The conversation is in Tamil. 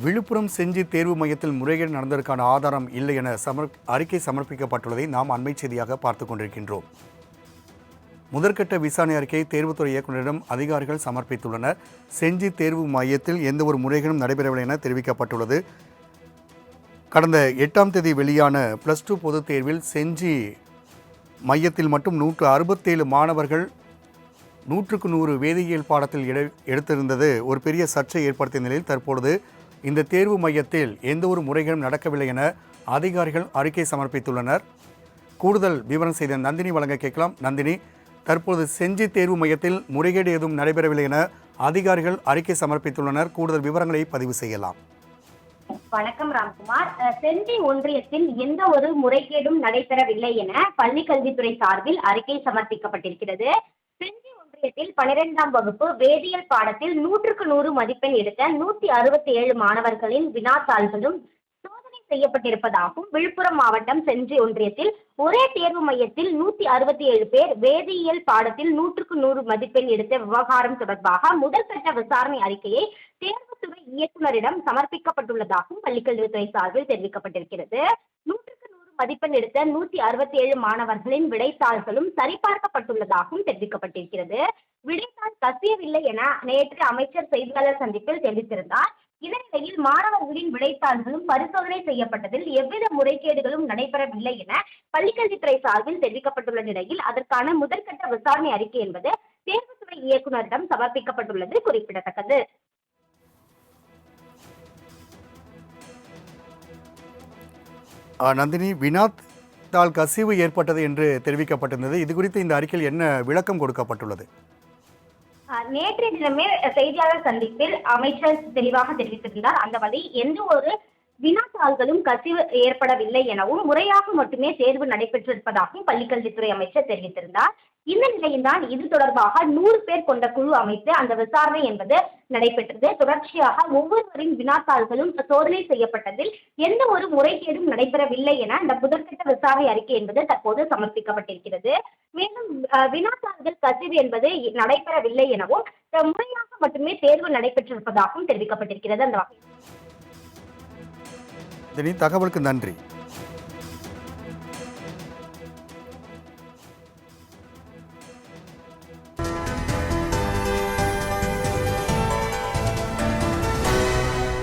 விழுப்புரம் செஞ்சி தேர்வு மையத்தில் முறைகேடு நடந்ததற்கான ஆதாரம் இல்லை என சமர் அறிக்கை சமர்ப்பிக்கப்பட்டுள்ளதை நாம் அண்மை செய்தியாக பார்த்துக் கொண்டிருக்கின்றோம். முதற்கட்ட விசாரணை அறிக்கையை தேர்வுத்துறை இயக்குநரிடம் அதிகாரிகள் சமர்ப்பித்துள்ளனர். செஞ்சி தேர்வு மையத்தில் எந்த ஒரு முறைகளும் நடைபெறவில்லை என தெரிவிக்கப்பட்டுள்ளது. கடந்த எட்டாம் தேதி வெளியான ப்ளஸ் டூ பொதுத் தேர்வில் செஞ்சி மையத்தில் மட்டும் நூற்று அறுபத்தேழு மாணவர்கள் நூற்றுக்கு நூறு வேதியியல் பாடத்தில் எடு எடுத்திருந்தது. ஒரு பெரிய சர்ச்சை ஏற்படுத்திய நிலையில் தற்பொழுது இந்த தேர்வு மையத்தில் எந்த ஒரு முறைகளும் நடக்கவில்லை என அதிகாரிகள் அறிக்கை சமர்ப்பித்துள்ளனர். கூடுதல் விவரம் செய்த நந்தினி வழங்க கேட்கலாம். நந்தினி தற்போது செஞ்சி தேர்வு மையத்தில் முறைகேடு எதுவும் நடைபெறவில்லை என அதிகாரிகள் அறிக்கை சமர்ப்பித்துள்ளனர். கூடுதல் விவரங்களை பதிவு செய்யலாம். வணக்கம் ராம்குமார். செஞ்சி ஒன்றியத்தில் எந்த ஒரு முறைகேடும் நடைபெறவில்லை என பள்ளி கல்வித்துறை சார்பில் அறிக்கை சமர்ப்பிக்கப்பட்டிருக்கிறது. செஞ்சி பனிரெண்டாம் வகுப்பு வேதியியல் பாடத்தில் நூற்றுக்கு நூறு மதிப்பெண் எடுத்த நூத்தி அறுபத்தி ஏழு மாணவர்களின் வினாத்தாள்களும் சோதனை செய்யப்பட்டிருப்பதாகவும் விழுப்புரம் மாவட்டம் செஞ்சி ஒன்றியத்தில் ஒரே தேர்வு மையத்தில் நூத்தி அறுபத்தி ஏழு பேர் வேதியியல் பாடத்தில் நூற்றுக்கு நூறு மதிப்பெண் எடுத்த விவகாரம் தொடர்பாக முதற்கட்ட விசாரணை அறிக்கையை தேர்வுத்துறை இயக்குநரிடம் சமர்ப்பிக்கப்பட்டுள்ளதாகவும் பள்ளிக்கல்வித்துறை சார்பில் தெரிவிக்கப்பட்டிருக்கிறது. பதிப்பெண் மதிப்பெண் எடுத்த நூத்தி அறுபத்தி ஏழு மாணவர்களின் விடைத்தாள்களும் சரிபார்க்கப்பட்டுள்ளதாகவும் தெரிவிக்கப்பட்டிருக்கிறது. விடைத்தாள் கசியவில்லை என நேற்று அமைச்சர் செய்தியாளர் சந்திப்பில் தெரிவித்திருந்தார். இதனிடையில் மாணவர்களின் விடைத்தாள்களும் பரிசோதனை செய்யப்பட்டதில் எவ்வித முறைகேடுகளும் நடைபெறவில்லை என பள்ளிக்கல்வித்துறை சார்பில் தெரிவிக்கப்பட்டுள்ள நிலையில் அதற்கான முதற்கட்ட விசாரணை அறிக்கை என்பது தேர்வுத்துறை இயக்குநரிடம் சமர்ப்பிக்கப்பட்டுள்ளது குறிப்பிடத்தக்கது. நந்தினி வினாத் தால் கசிவு ஏற்பட்டது என்று தெரிவிக்கப்பட்டிருந்தது. இது குறித்து இந்த அறிக்கையில் என்ன விளக்கம் கொடுக்கப்பட்டுள்ளது? நேற்றைய தினமே செய்தியாளர் சந்திப்பில் அமைச்சர் தெளிவாக தெரிவித்திருந்தார். அந்த வழி எந்த ஒரு வினாத்தாள்களும் கசிவு ஏற்படவில்லை எனவும் முறையாக மட்டுமே தேர்வு நடைபெற்றிருப்பதாகவும் பள்ளிக்கல்வித்துறை அமைச்சர் தெரிவித்திருந்தார். இந்த நிலையில்தான் இது தொடர்பாக நூறு பேர் கொண்ட குழு அமைத்து அந்த விசாரணை என்பது நடைபெற்றது. தொடர்ச்சியாக ஒவ்வொருவரின் வினாத்தாள்களும் சோதனை செய்யப்பட்டதில் எந்த ஒரு முறைகேடும் நடைபெறவில்லை என அந்த முதற்கட்ட விசாரணை அறிக்கை என்பது தற்போது சமர்ப்பிக்கப்பட்டிருக்கிறது. மேலும் வினாத்தாள்கள் கசிவு என்பது நடைபெறவில்லை எனவும் முறையாக மட்டுமே தேர்வு நடைபெற்றிருப்பதாகவும் தெரிவிக்கப்பட்டிருக்கிறது. அந்த வகையில் தகவலுக்கு நன்றி.